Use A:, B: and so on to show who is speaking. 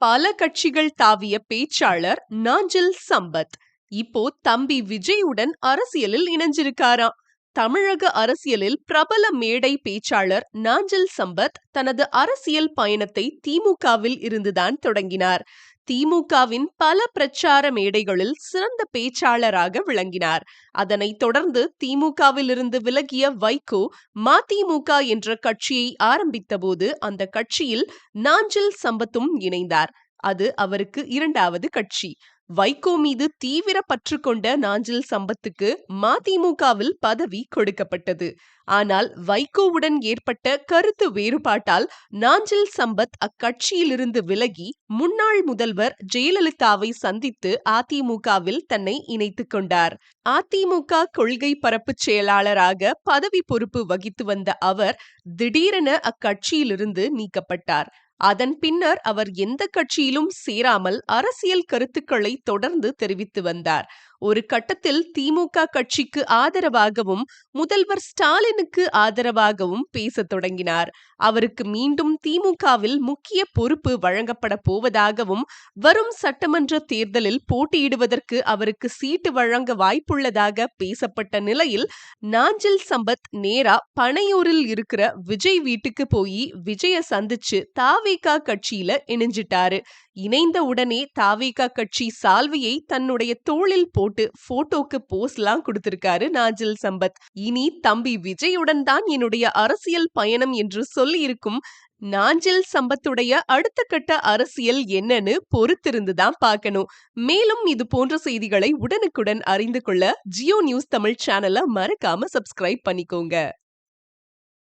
A: பல கட்சிகள் தாவிய பேச்சாளர் நாஞ்சில் சம்பத். இப்போ தம்பி விஜயுடன் அரசியலில் இணைஞ்சிருக்காராம். தமிழக அரசியலில் பிரபல மேடை பேச்சாளர் நாஞ்சில் சம்பத் தனது அரசியல் பயணத்தை திமுகவில் இருந்துதான் தொடங்கினார். திமுகவின் பல பிரச்சார மேடைகளில் சிறந்த பேச்சாளராக விளங்கினார். அதனைத் தொடர்ந்து திமுகவில் இருந்து விலகிய வைகோ மதிமுக என்ற கட்சியை ஆரம்பித்தபோது அந்த கட்சியில் நாஞ்சில் சம்பத்தும் இணைந்தார். அது அவருக்கு இரண்டாவது கட்சி. வைகோ மீது தீவிர பற்று கொண்ட நாஞ்சில் சம்பத்துக்கு மதிமுகவில் பதவி கொடுக்கப்பட்டது. ஆனால் வைகோவுடன் ஏற்பட்ட கருத்து வேறுபாட்டால் நாஞ்சில் சம்பத் அக்கட்சியிலிருந்து விலகி முன்னாள் முதல்வர் ஜெயலலிதாவை சந்தித்து அதிமுகவில் தன்னை இணைத்துக் கொண்டார். அதிமுக கொள்கை பரப்பு செயலாளராக பதவி பொறுப்பு வகித்து வந்த அவர் திடீரென அக்கட்சியிலிருந்து நீக்கப்பட்டார். அதன் பின்னர் அவர் எந்த கட்சியிலும் சேராமல் அரசியல் கருத்துக்களை தொடர்ந்து தெரிவித்து வந்தார். ஒரு கட்டத்தில் திமுக கட்சிக்கு ஆதரவாகவும் முதல்வர் ஸ்டாலினுக்கு ஆதரவாகவும் பேசத் தொடங்கினார். அவருக்கு மீண்டும் திமுகவில் முக்கிய பொறுப்பு வழங்கப்பட போவதாகவும் வரும் சட்டமன்ற தேர்தலில் போட்டியிடுவதற்கு அவருக்கு சீட்டு வழங்க வாய்ப்புள்ளதாக பேசப்பட்ட நிலையில் நாஞ்சில் சம்பத் நேரா பனையூரில் இருக்கிற விஜய் வீட்டுக்கு போய் விஜய சந்திச்சு தாவேகா கட்சியில இணைஞ்சிட்டாரு. இணைந்த உடனே தாவேகா கட்சி சால்வையை தன்னுடைய தோளில் போட்டு போட்டோக்கு போஸ்லாம் கொடுத்திருக்காரு நாஜில் சம்பத். இனி தம்பி விஜயுடன் தான் என்னுடைய அரசியல் பயணம் என்று சொல்லியிருக்கும் நாஞ்சில் சம்பத்துடைய அடுத்த கட்ட அரசியல் என்னன்னு பொறுத்திருந்து தான் பார்க்கணும். மேலும் இது போன்ற செய்திகளை உடனுக்குடன் அறிந்து கொள்ள ஜியோ நியூஸ் தமிழ் சேனலை மறக்காம சப்ஸ்கிரைப் பண்ணிக்கோங்க.